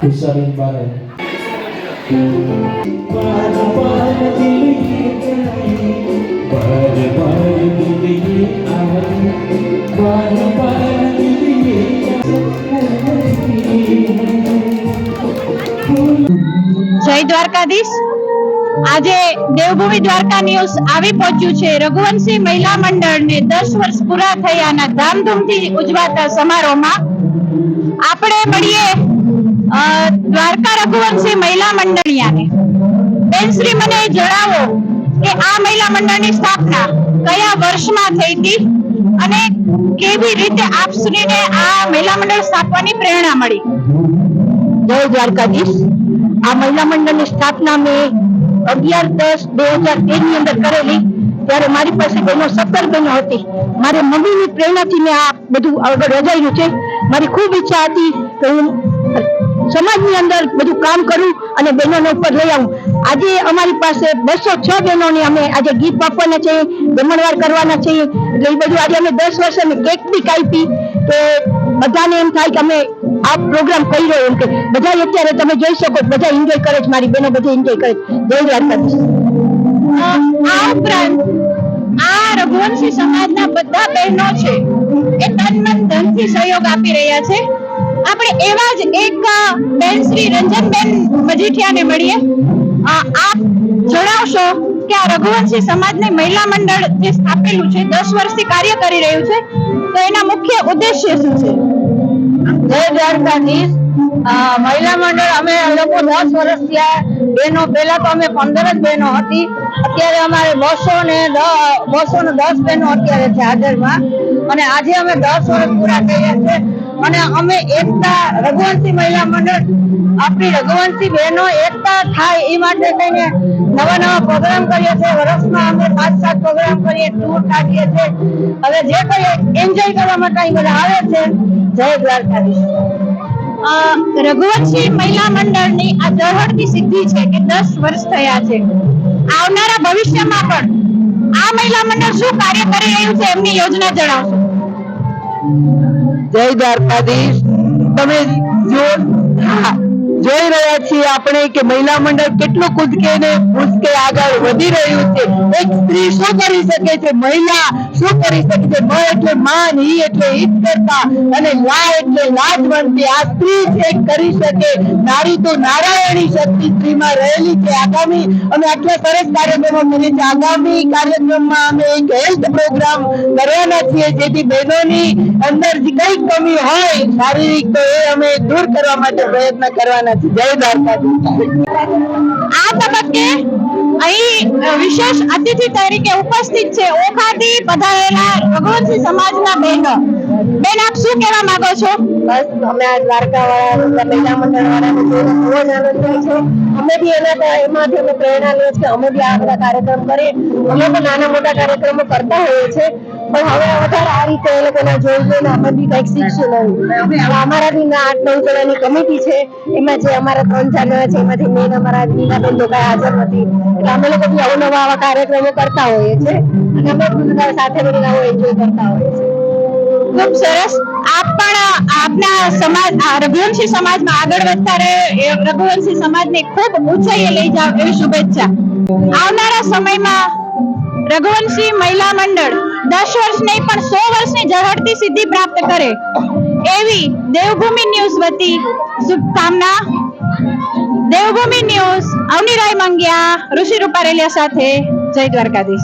Kusarin pa rin. Jai Dwarkadish! આજે Devbhumi Dwarka news આવી પહોંચ્યું છે. રઘુવંશી મહિલા મંડળને દસ વર્ષ પૂરા થયાના ધામધૂમથી ઉજવાતા સમારોહમાં આપણે મળીએ દ્વારકા રઘુવંશી મહિલા મંડળિયાને. બેન શ્રી, મને જણાવો કે આ મહિલા મંડળની સ્થાપના કયા વર્ષમાં થઈ હતી અને કેવી રીતે આપ શ્રીને આ મહિલા મંડળ સ્થાપવાની પ્રેરણા મળી? જય દ્વારકાધીશ. આ મહિલા મંડળની સ્થાપના મેં અગિયાર દસ બે હજાર તેરની અંદર કરેલી, ત્યારે મારી પાસે બહેનો સત્તર બહેનો હતી. મારી મમ્મીની પ્રેરણાથી મેં આ બધું આગળ રજાયું છે. મારી ખૂબ ઈચ્છા હતી કે હું સમાજની અંદર બધું કામ કરું અને બહેનોને ઉપર લઈ આવું. આજે અમારી પાસે બસો છ બહેનોને અમે આજે ગીત આપવાના છે જમણવાર કરવાના છે એટલે એ બધું આજે અમે દસ વર્ષ અમે કેક બી કાપી. તો બધાને એમ થાય કે અમે આ પ્રોગ્રામ કરી રહ્યો એમ કે બધા અત્યારે તમે જોઈ શકો બધા એન્જોય કરે છે, મારી બહેનો બધા એન્જોય કરે છે. જય આ ઉપરાંત આ રઘુવંશી સમાજના બધા બહેનો છે, એ તન મન ધનથી સહયોગ આપી રહ્યા છે. આપણે એવા જ એક બેન શ્રી રંજનબેન મજીઠિયાને મળીએ. આપ જણાવશો કે આ રઘુવંશી સમાજને મહિલા મંડળ જે સ્થાપેલું છે, દસ વર્ષથી કાર્ય કરી રહ્યું છે, તો એના મુખ્ય ઉદ્દેશ્ય શું છે? મહિલા મંડળ, અમે લોકો દસ વર્ષ થયા. બહેનો, પહેલા તો અમે પંદર જ બહેનો હતી. અત્યારે અમારે બસો ને બસો ને દસ બહેનો અત્યારે છે હાજરમાં. અને આજે અમે દસ વર્ષ પૂરા થયા છે. અને અમે એકતા, રઘુવંશી મહિલા મંડળ આપણી રઘુવંશી બહેનો એકતા થાય એ માટે થઈને નવા નવા પ્રોગ્રામ કરીએ છીએ વર્ષમાં અમે પાંચ સાત પ્રોગ્રામ કરીએ ટૂર કાઢીએ છીએ હવે જે કઈ એન્જોય કરવા માટે અહીં બધા આવે છે, જય દ્વારકાધીશ. રઘુવંશી મહિલા મંડળની આ ઝળહળતી સિદ્ધિ છે કે દસ વર્ષ થયા છે. આવનારા ભવિષ્યમાં પણ આ મહિલા મંડળ શું કાર્ય કરી રહ્યું છે એમની યોજના જણાવશો. જય દ્વારકાધીશ. તમે જો રહ્યા છીએ આપણે કે મહિલા મંડળ કેટલું કૂદકે ને ભૂસકે આગળ વધી રહ્યું છે? એક સ્ત્રી શું કરી શકે છે? મહિલા શું કરી શકે છે? મ એટલે માન, ઈ એટલે હિત કરતા અને લા એટલે લાજવંતી આ સ્ત્રી છે કરી શકે. નારી તો નારાયણી શક્તિ સ્ત્રીમાં રહેલી છે આગામી અમે આટલા સરસ કાર્યક્રમો કરીએ છીએ આગામી કાર્યક્રમમાં અમે એક હેલ્થ પ્રોગ્રામ કરવાના છીએ, જેથી બહેનોની અંદર જે કઈ કમી હોય શારીરિક, તો એ અમે દૂર કરવા માટે પ્રયત્ન કરવાના છીએ. જય દ્વારકાધીશ આ તબક્કે અહીં વિશેષ અતિથિ તરીકે ઉપસ્થિત છે ઓખાથી પધારેલા રઘુવંશી સમાજના બહેનો બેન, આપ શું કહેવા માંગો છો? બસ, અમે આ દ્વારકા વાળા મહિલા મંડળ વાળાને જોઈને જ આનંદ થાય છે. અમે બી એના એમાંથી અમે પ્રેરણા લઈએ છીએ અમે બી આ બધા કાર્યક્રમ કરીએ. અમે પણ નાના મોટા કાર્યક્રમો કરતા હોઈએ છીએ, પણ હવે વધારે આ રીતે એ લોકોના જોઈ જોઈને બી કંઈક શીખશું નહીં અમારા બી આઠ નવ જણાની કમિટી છે. એમાં જે અમારા ત્રણ ચાર જણા છે, એમાંથી મેન અમારા નીનાબેન લોકો હાજર નથી. અમે લોકો બી અવનવા આવા કાર્યક્રમો કરતા હોઈએ છીએ. અને અમે સાથે મળીને આવો એન્જોય કરતા હોઈએ છીએ. ખૂબ સરસ. આપ પણ, આપના સમાજ રઘુવંશી સમાજમાં આગળ વધતા રહે. એ રઘુવંશી સમાજને ખૂબ ઊંચાઈએ લઈ જાવ એવી શુભેચ્છા. આવનારા સમયમાં રઘુવંશી મહિલા મંડળ દસ વર્ષ નહીં, પણ સો વર્ષની ઝળહળતી સિદ્ધિ પ્રાપ્ત કરે. એવી દેવભૂમિ ન્યૂઝ વતી શુભકામના. દેવભૂમિ ન્યૂઝ. અવનીરાય મંગ્યા. ઋષિ રૂપારેલિયા સાથે જય દ્વારકાધીશ.